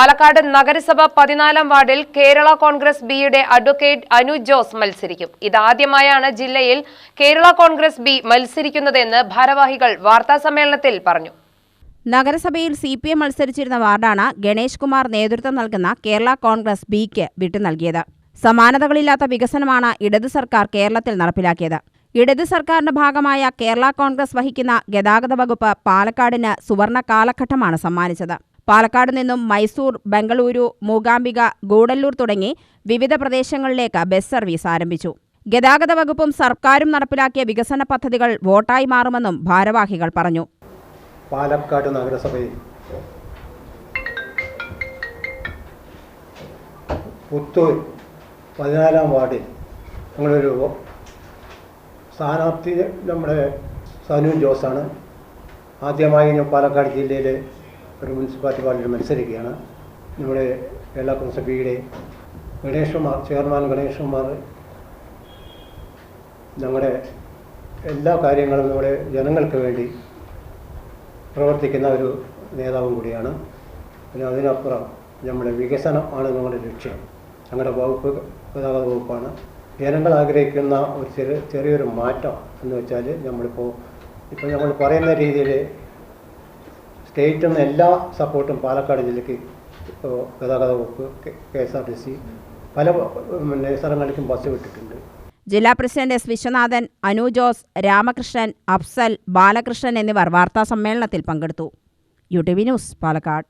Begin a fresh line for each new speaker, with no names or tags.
പാലക്കാട് നഗരസഭ പതിനാലാം വാർഡിൽ കേരള കോൺഗ്രസ് ബിയുടെ അഡ്വക്കേറ്റ് അനു ജോസ് മത്സരിക്കും. ഇതാദ്യമായാണ് ജില്ലയിൽ കേരള കോൺഗ്രസ് ബി മത്സരിക്കുന്നതെന്ന് ഭാരവാഹികൾ വാർത്താസമ്മേളനത്തിൽ പറഞ്ഞു.
നഗരസഭയിൽ സി പി എം മത്സരിച്ചിരുന്ന വാർഡാണ് ഗണേഷ് കുമാർ നേതൃത്വം നൽകുന്ന കേരള കോൺഗ്രസ് ബിക്ക് വിട്ടു നൽകിയത്. സമാനതകളില്ലാത്ത വികസനമാണ് ഇടതു സർക്കാർ കേരളത്തിൽ നടപ്പിലാക്കിയത്. ഇടതു സർക്കാരിന്റെ ഭാഗമായ കേരള കോൺഗ്രസ് വഹിക്കുന്ന ഗതാഗത വകുപ്പ് പാലക്കാടിന് സുവർണ കാലഘട്ടമാണ് സമ്മാനിച്ചത്. പാലക്കാട് നിന്നും മൈസൂർ ബംഗളൂരു മൂകാംബിക ഗൂഡല്ലൂർ തുടങ്ങി വിവിധ പ്രദേശങ്ങളിലേക്ക് ബസ് സർവീസ് ആരംഭിച്ചു. ഗതാഗത വകുപ്പും സർക്കാരും നടപ്പിലാക്കിയ വികസന പദ്ധതികൾ വോട്ടായി മാറുമെന്നും ഭാരവാഹികൾ പറഞ്ഞു.
പാലക്കാട് നഗരസഭയിൽ പുത്തൂർ പതിനാലാം വാർഡിൽ ഞങ്ങളൊരു സ്ഥാനാർത്ഥി നമ്മുടെ സനു ജോസാണ്. ആദ്യമായി ഞാൻ പാലക്കാട് ജില്ലയിലെ ഒരു മുനിസിപ്പാലിറ്റി വാർഡിൽ മത്സരിക്കുകയാണ്. നമ്മുടെ കേരള കോൺഗ്രസ് പിയുടെ ഗണേഷ് കുമാർ ചെയർമാൻ ഗണേഷ് കുമാർ ഞങ്ങളുടെ എല്ലാ കാര്യങ്ങളും നമ്മുടെ ജനങ്ങൾക്ക് വേണ്ടി പ്രവർത്തിക്കുന്ന ഒരു നേതാവും കൂടിയാണ്. പിന്നെ അതിനപ്പുറം നമ്മുടെ വികസനം ആണ് നമ്മുടെ ലക്ഷ്യം. ഞങ്ങളുടെ വകുപ്പ് ഗതാഗത വകുപ്പാണ്. ജനങ്ങൾ ആഗ്രഹിക്കുന്ന ഒരു ചെറിയ ചെറിയൊരു മാറ്റം എന്ന് വെച്ചാൽ നമ്മളിപ്പോൾ ഇപ്പോൾ നമ്മൾ പറയുന്ന രീതിയിൽ സ്റ്റേറ്റിൽ നിന്ന് എല്ലാ സപ്പോർട്ടും പാലക്കാട് ജില്ലയ്ക്ക് ഇപ്പോൾ ഗതാഗത വകുപ്പ് K S R T C പല സ്ഥലങ്ങളിലേക്കും ബസ് വിട്ടിട്ടുണ്ട്.
ജില്ലാ പ്രസിഡന്റ് എസ് വിശ്വനാഥൻ അനു ജോസ് രാമകൃഷ്ണൻ അഫ്സൽ ബാലകൃഷ്ണൻ എന്നിവർ വാർത്താ സമ്മേളനത്തിൽ പങ്കെടുത്തു. U T V news Palakkad.